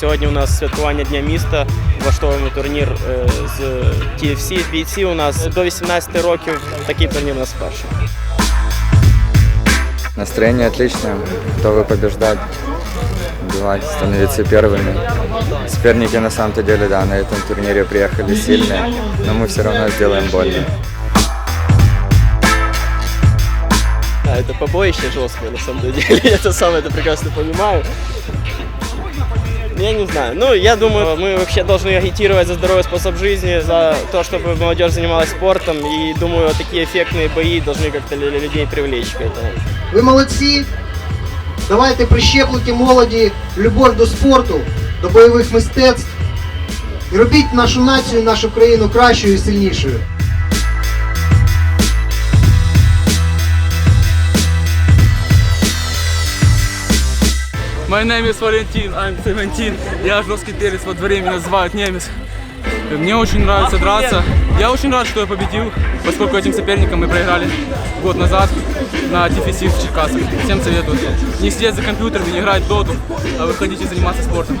Сьогодні у нас святкування Дня міста. Влаштовуємо турнір е, з TFC. Бійці у нас до 18 років. Такий турнір у нас вперше. Настроение отличное, готовы побеждать, убивать, становиться первыми. Соперники на самом-то деле, да, на этом турнире приехали сильные, но мы все равно сделаем больно. Да, это побоище жесткое на самом деле. Я это сам это прекрасно понимаю. Я не знаю. Ну, я думаю, мы вообще должны агитировать за здоровый способ жизни, за то, чтобы молодежь занималась спортом. И думаю, такие эффектные бои должны как-то лю- людей привлечь к этому. Ви молодці. Давайте прищеплюйте молоді любов до спорту, до бойових мистецтв. І робіть нашу націю, нашу країну кращою і сильнішою. My name is Valentin, I'm 17. Я жесткий перец, во дворе меня называют немец. Мне очень нравится драться. Я очень рад, что я победил, поскольку этим соперникам мы проиграли год назад на TFC в Черкасах. Всем советую не сидеть за компьютером и не играть в доту, а выходить и заниматься спортом.